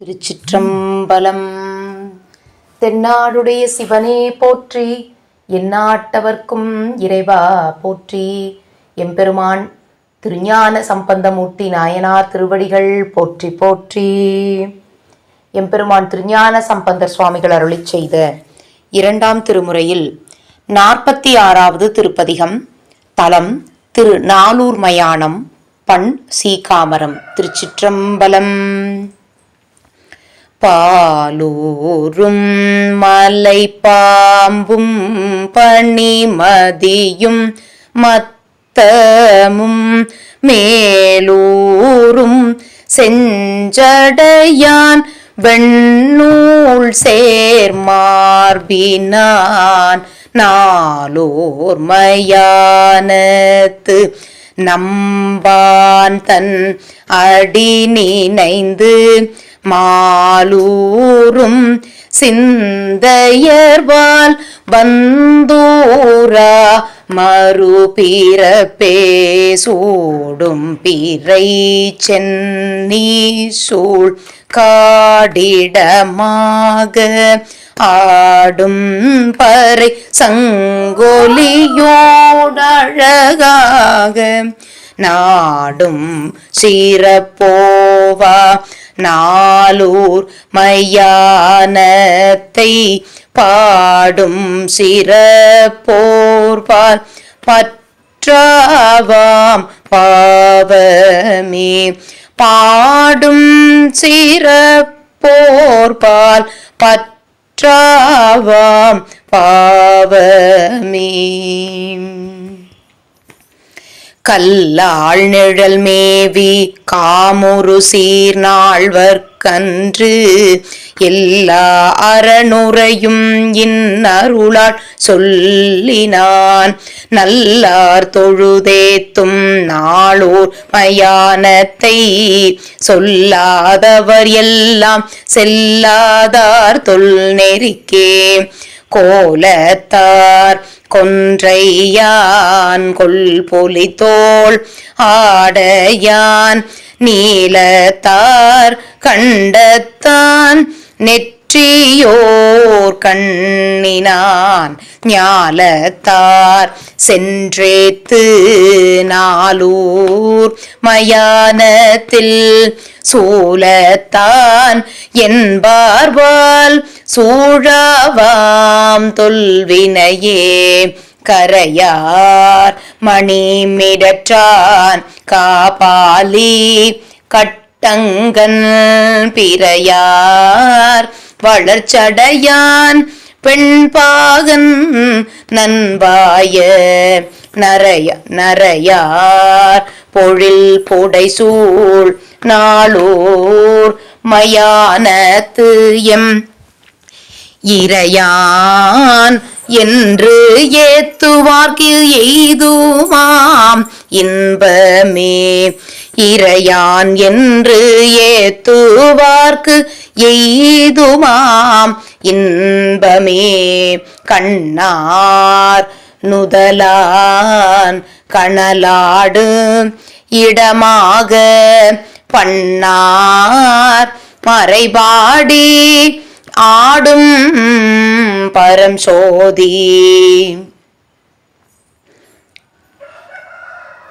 திருச்சிற்றம்பலம். தென்னாடுடைய சிவனே போற்றி எந்நாட்டவர்க்கும் இறைவா போற்றி. எம்பெருமான் திருஞான சம்பந்தமூர்த்தி நாயனார் திருவடிகள் போற்றி போற்றி. எம்பெருமான் திருஞான சம்பந்தர் சுவாமிகள் அருளி செய்த இரண்டாம் திருமுறையில் நாற்பத்தி ஆறாவது திருப்பதிகம் தலம் திரு நாலூர் மயானம் பண் சீகாமரம் திருச்சிற்றம்பலம். பாலூரும் மலை பாம்பும் பனிமதியும் மத்தமும் மேலூரும் செஞ்சடையான் வெண்ணூல் சேர்மார்பினான் நாளோர்மையானத்து நம்பான் தன் அடி நினைந்து மாலூரும் சிந்தையர்வால் வந்தூரா மறுபிறப்பே சூடும் பிறை சென்னி சூழ் காடிடமாக ஆடும் பறை சங்கொலியோடழகாக நாடும் சீரப்போவா நாலூர் மையானத்தை பாடும் சிறப்போர்பால் பற்றாவாம் பாவமே. பாடும் சிறப்போர்பால் பற்றாவாம் பாவமே. கல்லாள் நிழல் மேவி காமுரு சீர்நாள்வர்க்கன்று எல்லா அறனுரையும் இன்னருளால் சொல்லினான். நல்லார் தொழுதேத்தும் நாளோர் மயானத்தை சொல்லாதவர் எல்லாம் செல்லாதார் தொல் நெறிக்கே. கோலத்தார் கொன்றையான் கொல் பொலித்தோள் ஆடையான் நீலத்தார் கண்டத்தான் நெற்றியோர் கண்ணினான் ஞாலத்தார். சென்றேத்து நாளூர் மயானத்தில் சூலத்தான். என்பார்வால் சூழாவாம் தொல்வினையே கரையார். மணிமிடற்றான் காபாலி கட்டங்கன் பிறையார். வளர்ச்சடையான் பெண்பாகன் நண்பாய நரைய நரையார் பொழில் புடைசூழ் நாளூர் மயானத்து எம் இறையான் என்று ஏத்துவார்க்கு எய்துமாம் இன்பமே. இறையான் என்று ஏத்துவார்க்கு எய்துமாம் இன்பமே கண்ணார் நுதலான் கணலாடு இடமாக பண்ணார் மறைபாடி ஆடும் பரம் சோதி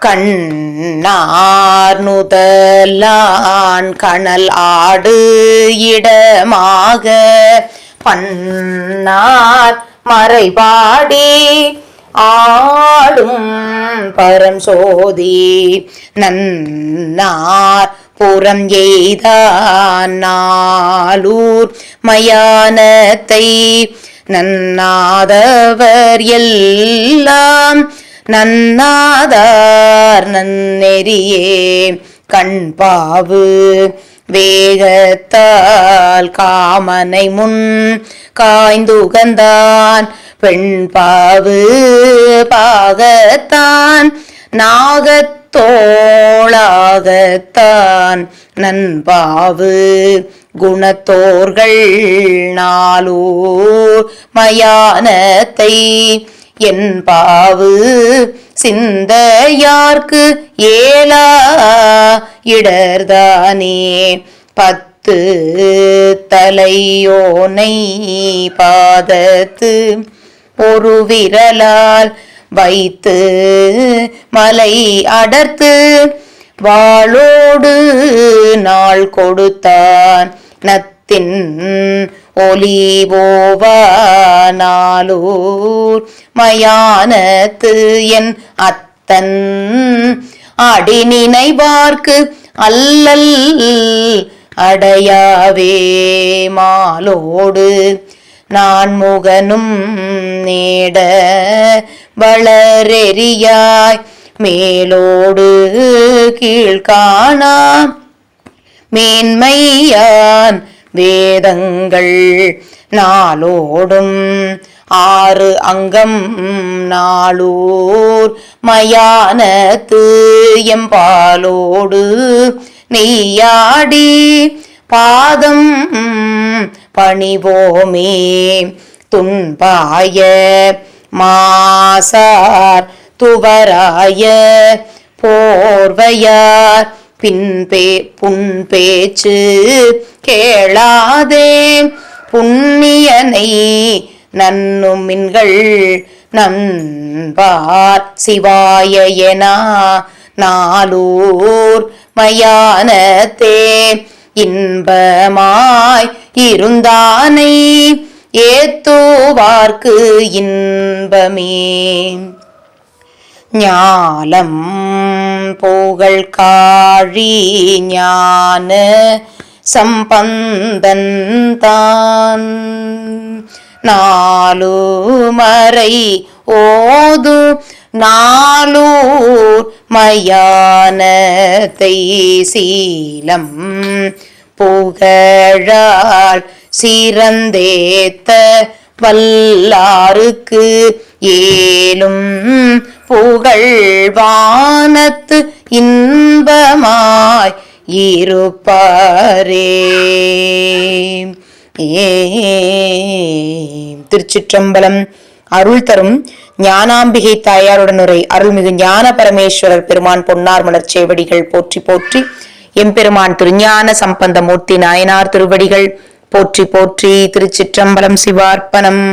கண்ணார் நுதலான் கணல் ஆடு இடமாக பண்ணார் மறைபாடி. ஆடும் பரம் சோதி நன்னார் புறம் எய்தான் மயானத்தை நன்னாதவர் எல்லாம் நன்னாதார் நன்னெறியே. கண்பாவு வேகத்தால் காமனை முன் காய்ந்துகந்தான். பெண்பாவு பாகத்தான். நாகத்தோளாகத்தான். நண்பாவு குணத்தோர்கள் நாளூர் மயானத்தை என் பாவு சிந்தையார்க்கு ஏலா இடர்தானே. பத்து தலையோனை பாதத்து ஒரு விரலால் வைத்து மலை அடர்த்து வாளோடு நாள் கொடுத்தான். நத்தின் ஒலிவோவா மயானத்து என் அத்தன். அடி நினைவார்க்கு அல்லல் அடையாவே மாலோடு நான் முகனும் நேட வளரெறியாய் மேலோடு கீழ்காணா. மேன்மையான் வேதங்கள் நாளோடும் ஆறு அங்கம் நாளூர் மயானத்து எம்பாலோடு நெய்யாடி பாதம் பணிவோமே துன்பாய மாசார் துவராய போர்வையார் பின்பே புன் பேச்சு கேளாதே. புண்ணியனை நன்னுமின்கள் நண்பார் சிவாய நாலூர் மயானத்தே. இன்பமாய் இருந்தானை ஏத்தோவார்க்கு இன்பமே. ஞாலம் புகழ் காழி ஞான சம்பந்தன் தான். நாலு மறை ஓது நாளூர் மயானத்தை சீலம் புகழால் சிறந்தேத்த வல்லாருக்கு ஏலும் புகழ் வானத்து இன்பமாய் இருப்பாரே. ஏ திருச்சிற்றம்பலம் அருள் தரும் ஞானாம்பிகை தாயாருடன் உரை. அருள்மிகு ஞான பரமேஸ்வரர் பெருமான் பொன்னார் மலர் சேவடிகள் போற்றி போற்றி. எம்பெருமான் திருஞான சம்பந்த மூர்த்தி நாயனார் திருவடிகள் போற்றி போற்றி திருச்சிற்றம்பலம் சிவார்ப்பணம்.